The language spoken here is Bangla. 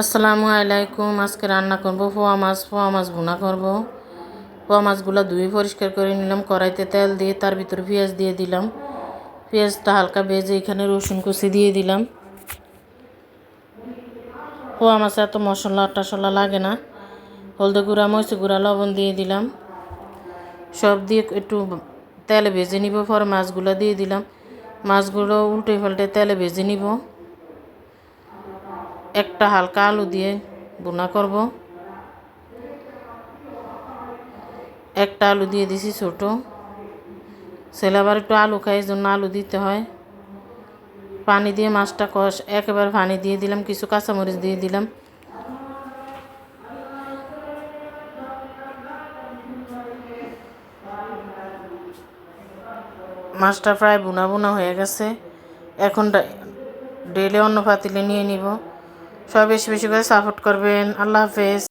আসসালামু আলাইকুম। আজকে রান্না করব পোয়া মাছ। পোয়া মাছ ভুনা করব। পোয়া মাছগুলো ধুয়ে পরিষ্কার করে নিলাম। কড়াইতে তেল দিয়ে তার ভিতরে পেঁয়াজ দিয়ে দিলাম। পেঁয়াজটা হালকা ভেজে এখানে রসুন কুচি দিয়ে দিলাম। পোয়া মাছে এত মশলা টশলা লাগে না। হলদে গুঁড়া, মরিচ গুঁড়া, লবণ দিয়ে দিলাম। সব দিয়ে একটু তেলে ভেজে নিব। পরে মাছগুলো দিয়ে দিলাম। মাছগুলো উল্টে পাল্টে তেলে ভেজে নিব। একটা হালকা আলু দিয়ে বোনা করব। একটা আলু দিয়ে দিছি ছোট। ছেলে আবার একটু আলু খাই জন্য আলু দিতে হয়। পানি দিয়ে মাছটা কষ, একেবারে পানি দিয়ে দিলাম, কিছু কাঁচামরিচ দিয়ে দিলাম। মাছটা প্রায় বোনা বোনা হয়ে গেছে। এখন ডেলে অন্য পাতিলে নিয়ে নিব। সবাই বেশি বেশি করে সাপোর্ট করবেন। আল্লাহ হাফেজ।